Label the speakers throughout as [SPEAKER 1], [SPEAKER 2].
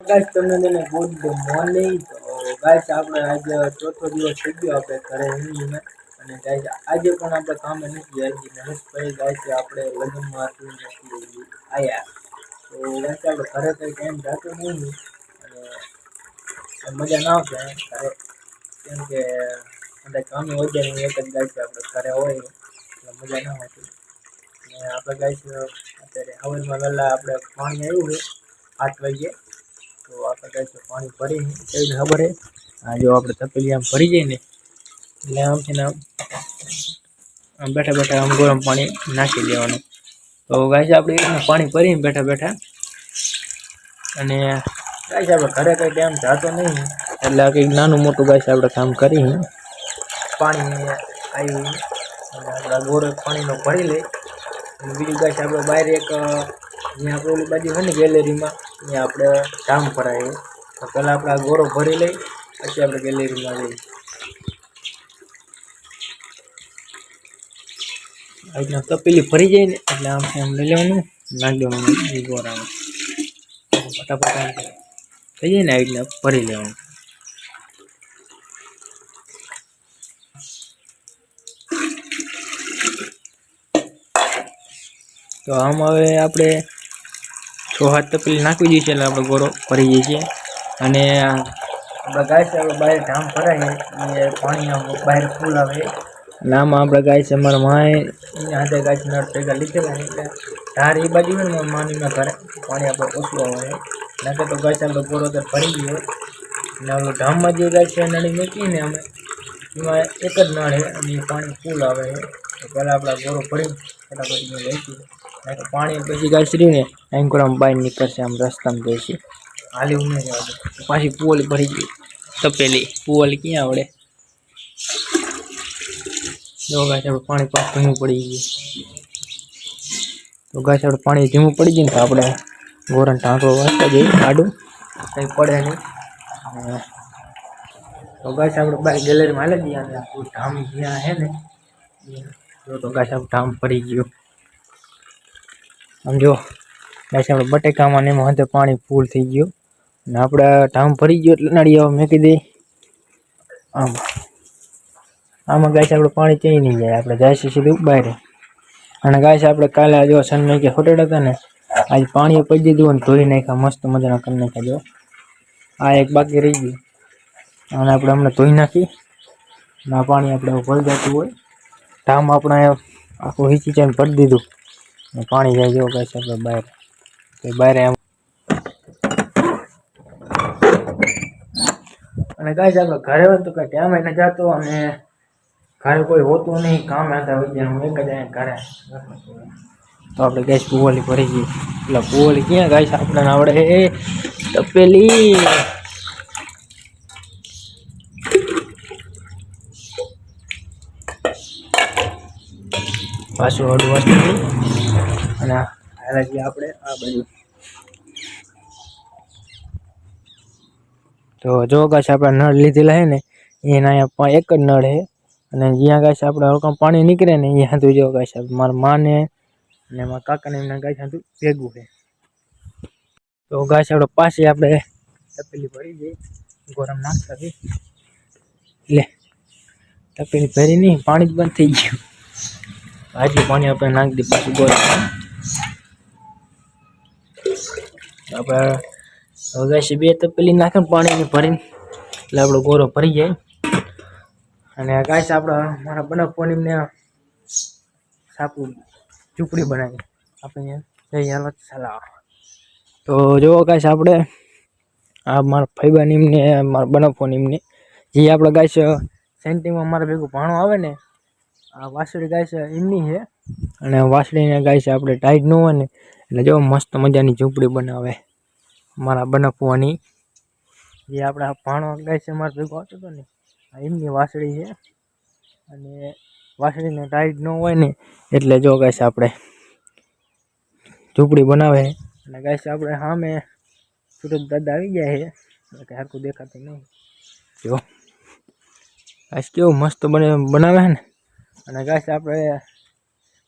[SPEAKER 1] Guys તમને તેને good morning. તો ગાઈસ આપણે આજે ચોથો દિવસ થઈ ગયો આપણે ઘરે હિન્દીમાં અને ગાઈસ આજે પણ આપણે કામે નથી આવી મહેશભાઈ ગાઈસ આપણે લગ્નમાંથી નથી આવ્યા તો ગાઈસ આપણે ઘરે કંઈ ટાઈમ જતો નહીં. અને મજા ના આવશે ઘરે. કેમ કે આપણે કામે હોય જાય એક જ ગાઈસ આપણે ઘરે હોય એટલે મજા ના આવતી. અને આપણે ગાઈસ અત્યારે હવારમાં વહેલા આપણે પાણી આવ્યું છે, આઠ વાગ્યે. તો આપણે કઈ પાણી ભરી કઈ ખબર હે. આ જો આપણે તપેલી આમ ભરી જઈએ ને, એટલે આમથી આમ આમ બેઠા બેઠા આમ ગરમ પાણી નાખી દેવાનું. તો ગાય આપણે એકને પાણી ભરીને બેઠા બેઠા. અને ગાય આપણે ઘરે કંઈ ડેમ જાતો નહીં. એટલે આ કંઈક નાનું મોટું ગાય આપણે કામ કરી પાણી આવ્યું અને આપણા ગોળે પાણીનો ભરી લઈ બીજું ગાય આપણે બહાર એક જ્યાં આપણે ઓલી બાજુ હોય ને ગેલેરીમાં ત્યાં આપણે ધામ ભરાય તો પહેલાં આપણે આ ગોળો ભરી લઈ, પછી આપણે ગેલેરીમાં જઈએ. આ રીતના તપેલી ભરી જાય ને, એટલે આમ આમ લઈ લેવાનું. નાખી દેવાનું એ ગોળામાં ફટાફટ આમ થઈ જાય ને આ રીતના ભરી લેવાનું. તો આમ હવે આપણે છ હાથ તપેલી નાખવી દઈએ છીએ એટલે આપણે ગોળો ફરી જઈએ છીએ. અને આપણે ગાય છે આપણે બહાર ધામ ભરાય એ પાણી બહાર ફૂલ આવે. નામ આમાં આપણે ગાય છે અમારા માએ હાથે ગાય છે નળ ભેગા લીધેલા એટલે ધાર એ બાજુ હોય ને માનીના ઘરે પાણી આપણે ઓછું આવે. નાખે તો ગાય છે આપણે ગોળો તો ભરી ગયો. અને ઓલું ધામમાં જે ગાય છે નળી મૂકીએ ને અમે એમાં એક જ નળ છે અને એ પાણી ફૂલ આવે છે. તો પહેલાં આપણા ગોળો ભરી ફટાફટ કારણ કે પાણી પછી ગાય શ્રી ને એન્કોરામ બહાર નીકળશે આમ રસ્તામાં જઈશે હાલી નહીં પાછી પુવલ ભરી ગઈ. તપેલી. પુવલ ક્યાં આવડે? જો ગાય પાણી પાછું ધીમું પડી ગયું. તો ગાય આપણે પાણી ધીમું પડી ગયું ને તો આપણે ગોરણ ઢાંકો વાંચતા જઈએ. આડું. કંઈ પડે નહીં. તો ગાય આપણે બાય ગેલેરીમાં હાલે અને ધામ જ્યાં હે ને. તો ગાય સાહેબ ધામ પડી ગયું. આમ જો ગાય આપણે બટેકામાં ને એમાં હંતે પાણી ફૂલ થઈ ગયું. અને આપણે ધામ ભરી ગયો એટલે નળિયા મેકી દઈ. આમ, આમાં ગાય આપણે પાણી ચઈ નહીં જાય. આપણે જાય છે સીધું બહાર. અને ગાય આપણે કાલે જો સન કે હોટેલ હતા ને, આજે પાણી પડી દીધું અને ધોઈ નાખ્યા, મસ્ત મજાના કરી નાખ્યા જો. આ એક બાકી રહી ગયું. અને આપણે હમણાં ધોઈ નાખી. ના પાણી આપણે ભરી જતું હોય. ધામ આપણે આખું હિંચી ચાઈને ભરી દીધું. પાણી જાય જેવો કહે છે, આપણે બહાર. તો બહાર એમ અને ગાય છે, આપણે ઘરે હોય તો કઈ ટાઈમ એને જતો અને ઘરે કોઈ હોતું નહીં, કામ હતા હોય જાય હું એક જ અહીંયા ઘરે. તો આપણે ગેસ પુવાલી ભરી ગઈ. એટલે પુવાલી ક્યાં ગાય છે, આપણે આવડે તપેલી પાછું અડું અને આવ્યા છીએ આપણે આ બાજુ તો જો ગાશ આપણે નળ લીધેલા છે ને એના અહીંયા એક જ નળ છે અને જ્યાં ગાશ આપણે હળકમ પાણી નીકળે ને ત્યાં તું જો ગાશ મારા માને અને મારા કાકાને એમના ગાશ તું ભેગું છે તો ગાશ આપણે પાસે આપણે તપેલી ભરી જઈએ ગોરમ નાખતા લે તપેલી ભરી નહીં પાણી જ બંધ થઈ ગયું હાજી પાણી આપણે નાખી દઈએ પાછું ગોરમ આપણે હવે બે તપેલી નાખે પાણીને ભરીને. એટલે આપણો ગોરો ભરી જાય. અને ગાય આપણા, મારા બનાવવાની એમને સાપું ઝૂંપડી બનાવી. આપણે જઈ હાલો સલાહ તો જો ગાય આપણે, આ મારા ફૈબા નીમને મારા બનાવવાની એમને જે આપણે ગાય સેન્ટિંગમાં મારા ભેગું ભાણું આવે ને, આ વાસુરી ગાય એમની છે. અને વાસળીને ગાય છે, આપણે ટાઈટ ન હોય ને, એટલે જો મસ્ત મજાની ઝૂંપડી બનાવે. મારા બનાવવાની જે આપણા ભાણો ગાય છે, મારા ભેગો આવતો હતો ને એમની વાસળી છે. અને વાસળીને ટાઈટ ન હોય ને, એટલે જો ગાય છે, આપણે ઝૂંપડી બનાવે. અને ગાય છે, આપણે સામે સુરત દાદા આવી ગયા છે કે હરખું દેખાતું નહીં. જો. ગાય કેવું મસ્ત બને, બનાવે ને. અને ગાય આપણે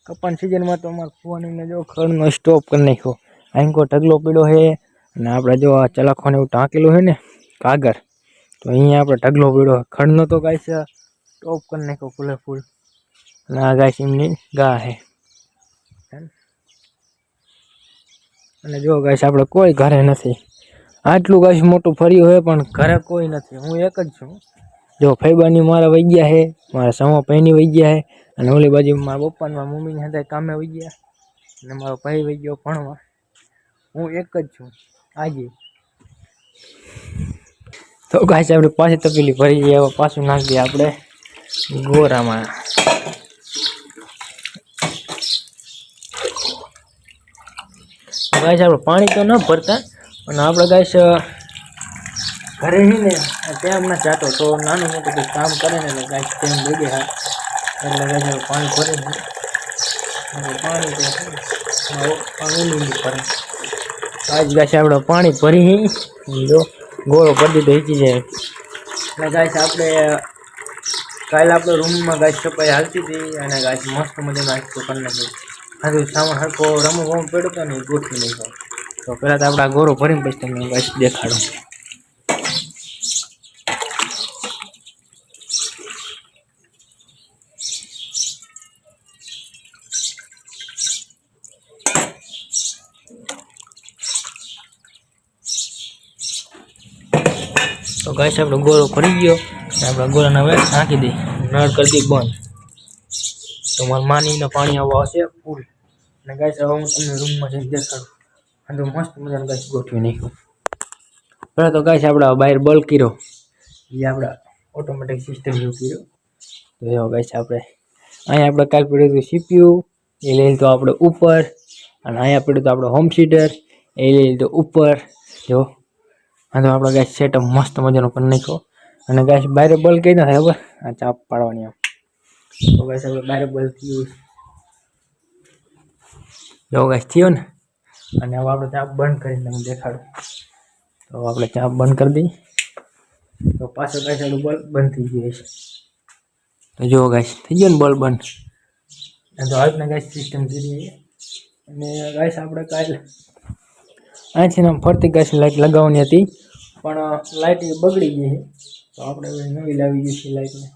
[SPEAKER 1] કપાન સિઝનમાં તો અમારા ફોન જો ખડનો સ્ટોપ કરી નાખ્યો. આંકો ઢગલો પીડ્યો છે અને આપણે જો આ ચલાખોને એવું ટાંકેલું હોય ને કાગર તો અહીંયા આપણે ઢગલો પીડ્યો ખડનો તો ગાય છે ટોપ કરી નાખ્યો ફૂલે ફૂલ. અને આ ગાય છે એમની ગા છે. અને જો ગાય આપણે કોઈ ઘરે નથી. આટલું ગાય મોટું ફર્યું હોય પણ ઘરે કોઈ નથી. હું એક જ છું. જો ફૈબાની મારા વહી ગયા છે, મારા સમા પહેની વહી ગયા છે, અને ઓલી બાજુ મારા પપ્પા મારા મમ્મીને હતા કામે વહી ગયા અને મારો ભાઈ વહી ગયો ભણવા. હું એક જ છું, આજે. તો છે આપણે પાછી તપેલી ભરી ગઈ હવે પાછું નાખી દઈએ આપણે ગોરામાં. ગાય આપણે પાણી તો ન ભરતા, પણ આપણે ગાય ઘરે હી ને ત્યાં હમણાં જતો. તો નાનું મોટું કંઈક કામ કરે ને એટલે ગાય ટાઈમ લઈ ગયા એટલે ગાય પાણી ભરે પાણી પાણી ભરે. આજ ગાય આપણે પાણી ભરી જો, ગોળો કરી દીધો, હીચી જાય. એટલે ગાય આપણે, કાલે આપણે રૂમમાં ગાય સફાઈ હાલતી હતી અને ગાય મસ્ત મજાનો આજ તો કરી નાખ્યું હા સામાન હરકો રમો રમો પડ્યો હતો ને ગોઠવી નહીં તો પહેલાં તો આપણે આ ગોરો ભરીને પછી તમને ગાય દેખાડો. તો ગાય આપણો ગોળો ફરી ગયો. અને આપણા ગોળાને હવે નાખી દઈ નળ કરી દઈ બંધ. તો મારા માનીને પાણી આવવા હશે ફૂલ. અને ગાય હવે હું તમને રૂમમાં જઈને દેખાડું. અને તો મસ્ત મજાનું ગાય ગોઠવી નાખ્યું. પહેલાં તો ગાય આપણે બહાર બલ્બ કર્યો. એ આપણા ઓટોમેટિક સિસ્ટમ જેવું કર્યો. તો એવો ગાય આપણે અહીંયા આપણે કાંઈક પડ્યું સીપીયુ એ લઈ લીધું આપણે ઉપર. અને અહીંયા પડ્યું તો આપણે હોમ થિયેટર એ લઈ લીધું ઉપર. જો હા તો આપણે ગેસ સેટઅપ મસ્ત મજાનો કરી નાખ્યો. અને ગેસ બહાર બલ કઈ ના થાય, ખબર? આ ચાપ પાડવાની આમ. તો ગેસ આપણે બહાર બલ થયું જો ગેસ થયો ને, અને હવે આપણે ચાપ બંધ કરીને તમને દેખાડું. તો આપણે ચાપ બંધ કરી દઈએ. તો પાછો ગેસ આપણું બલ્બ બંધ થઈ ગયો છે તો જો ગેસ થઈ ગયો ને બલ્બ બંધ? તો આજના ગેસ સિસ્ટમ કરીએ અને ગેસ આપણે કાલે અહીંથી આમ ફરતી ગાય લાઈટ લગાવવાની હતી. પણ લાઇટ બગડી ગઈ છે. તો આપણે હવે નવી લાવી ગઈ છે લાઇટને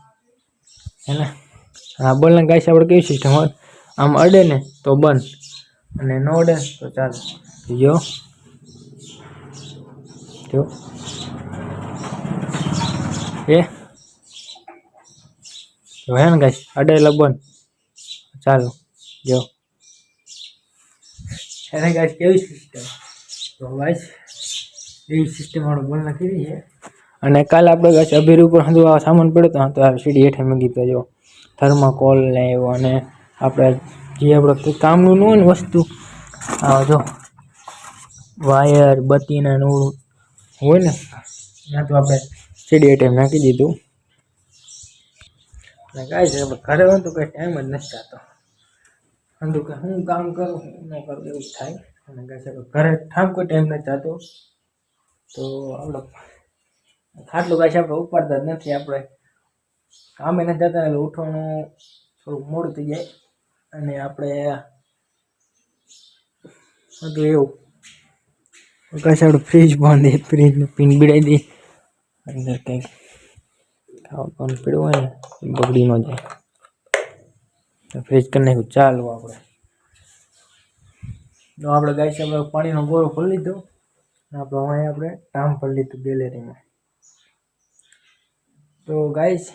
[SPEAKER 1] હે ને? હા, બોલને ગાય છે આપણે કેવી સિસ્ટમ હોય? આમ અડે ને તો બંધ. અને ન અડે તો ચાલે. જો. જો. એ. જો હે ને ગાય અડે એટલે બંધ. ચાલો. જો. એને ગાય કેવી સિસ્ટમ તો ગાઈસ એવી સિસ્ટમ આપણે બોલ નાખી છે? અને કાલે આપણે ગાઈસ અભીર ઉપર હજુ આ સામાન પડ્યો તો આ સીડી હેઠે મૂકી દીધો, જો. થર્માકોલ ને એવો અને આપણે જે આપણે કામનું ન હોય ને વસ્તુ આ જો. વાયર બત્તીના નું હોય ને, ત્યાં તો આપણે સીડી હેઠે નાખી દીધું. અને કાંઈ છે ઘરે હોય તો કંઈ ટાઈમ જ નથી થતો. અંધુ કે હું કામ કરું ન કરું, એવું થાય. અને કહે છે ઘરે ઠામ કોઈ ટાઈમ નથી થતો. તો આપણે ખાટલું કાંઈ આપણે ઉપાડતા જ નથી. આપણે કામે નથી જતા, એટલે ઉઠવાનું થોડુંક મોડું થઈ જાય. અને આપણે બધું એવું. કાંઈ આપણે ફ્રીજ બાંધી ફ્રીજનું પીન બીડાઈ દઈએ. અંદર કંઈક ખાવા પણ પીડવું હોય ને બગડી ન જાય. ફ્રીજ કરી નાખ્યું ચાલવું આપણે. તો આપણે ગાય આપણે પાણીનો ગોળો ભરી લીધો. આપણે અહીંયા આપણે ટામ ભરી લીધું ગેલેરીમાં. તો ગાઈશ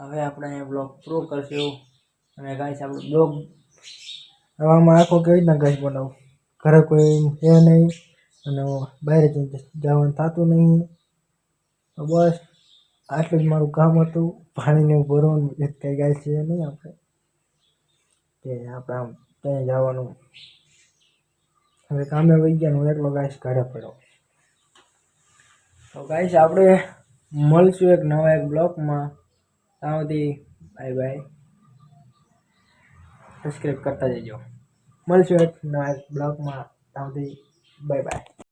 [SPEAKER 1] હવે આપણે અહીંયા બ્લોગ પ્રો કરશું. અને ગાઈશ આપણે બ્લોગ હવામાં આખો કેવી રીતના ગાઈશ બનાવું? ઘરે કોઈ છે નહીં. અને બહાર જવાનું થતું નહીં. તો બસ, આટલું જ મારું કામ હતું. પાણીને ભરવાનું એ કંઈ ગાય છે નહીં આપણે. કે આપણે આમ ત્યાં જવાનું. હવે કામે વહી ગયા હું એકલો ગાઈશ ઘરે પડ્યો. તો ગાઈશ આપણે મળશું એક નવા એક બ્લોકમાં. ત્યાં સુધી બાય બાય. સબસ્ક્રાઈબ કરતા જજો. મળશું એક નવા એક બ્લોકમાં. ત્યાં સુધી બાય બાય.